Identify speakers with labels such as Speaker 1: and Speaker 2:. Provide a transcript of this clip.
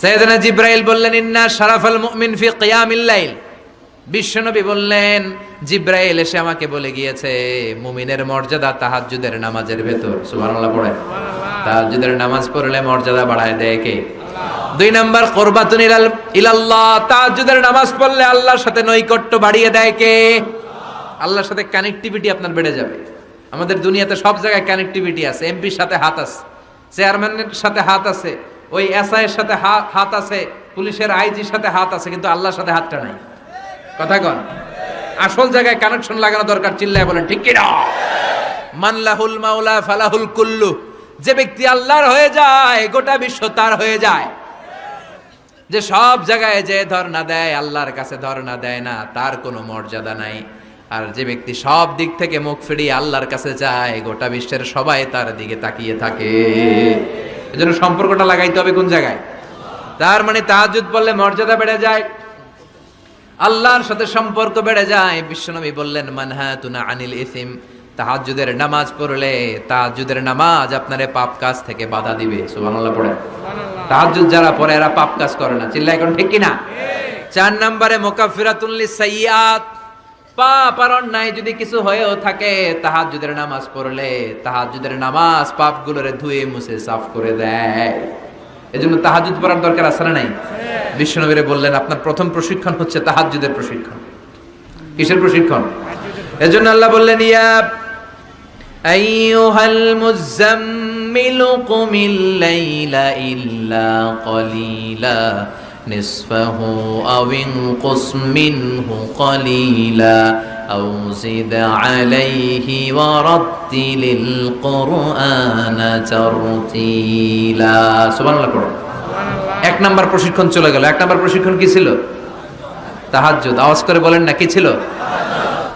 Speaker 1: সৈয়দনা জিব্রাইল বললেন, ইন্না শারাফাল মুমিন ফি কিয়ামিল লাইল। বিশ্বনবী বললেন, জিব্রাইল এসে আমাকে বলে গিয়েছে, মুমিনের মর্যাদা তাহাজ্জুদের নামাজের ভেতর। সুবহানাল্লাহ পড়ে। তাহাজ্জুদের নামাজ পড়লে মর্যাদা বাড়ায় দেয় কে? দুই নাম্বার, কোরবাতুন ইলাল, ইলাল্লাহ। তাহাজ্জুদের নামাজ পড়লে আল্লাহর সাথে নৈকট্য বাড়িয়ে দেয় কে? আল্লাহর সাথে কানেক্টিভিটি আপনার বেড়ে যাবে। আমাদের দুনিয়াতে সব জায়গায় কানেক্টিভিটি আছে এমপির সাথে হাত আছে চেয়ারম্যানের সাথে হাত আছে ওই এসআই এর সাথে হাত আছে, পুলিশের আইজির সাথে হাত আছে, কিন্তু আল্লাহর সাথে হাতটা নাই। কথা কন? আসল জায়গায় কানেকশন লাগানো দরকার, চিল্লায় বলেন, ঠিক কিনা? মানলাহুল মাওলা ফালাহুল কুল্লু, যে ব্যক্তি আল্লাহর হয়ে যায়, গোটা বিশ্ব তার হয়ে যায়। যে সব জায়গায় যে ধর্ণা দেয়, আল্লাহর কাছে ধর্ণা দেয় না, তার কোনো মর্যাদা নাই। আর যে ব্যক্তি সব দিক থেকে মুখ ফিরিয়ে আল্লাহর কাছে যায়, গোটা বিশ্বের সবাই তার দিকে তাকিয়ে থাকে। এজন্য সম্পর্কটা লাগাইতে হবে কোন জায়গায়? তার মানে তাহাজুদ বললে মর্যাদা বেড়ে যায়। আল্লাহর সাথে সম্পর্ক বেড়ে যায়। বিশ্বনবী বললেন মানহাতুনা আনিল ইসিম। তাহাজ্জুদের নামাজ পড়লে তাহাজ্জুদের নামাজ আপনারে পাপ কাজ থেকে বাধা দিবে। সুবহানাল্লাহ পড়ে তাহাজ্জুদ যারা পড়ে এরা পাপ কাজ করে না। চিল্লা এখন ঠিক কিনা? চার নম্বরে মোকাফিরাতুল লিসাইয়াত পাপ আর অন্যায় যদি কিছু হয়েও থাকে নামাজ পড়লে নামাজ পাপগুলোরে ধুয়ে মুছে সাফ করে দেয়। এজন্য তাহাজুদ পড়ার দরকার আছে না নাই? বিশ্বনবীরে বললেন আপনার প্রথম প্রশিক্ষণ হচ্ছে তাহাজ্জুদের প্রশিক্ষণ। কিসের প্রশিক্ষণ? এজন্য আল্লাহ বললেন ইয়া আইয়ুহাল মুজাম্মিল কুমিল লাইলা ইল্লা কলিলা। নিসফাহু আও ইনকুস মিনহু কলিলা أو زد عليه ورتل القرآن ترتيلا سبحان الله পড়ো এক নাম্বার প্রশিক্ষণ চলে গেল এক নাম্বার প্রশিক্ষণ কি ছিল তাহাজ্জুদ আওয়াজ করে বলেন না কি ছিল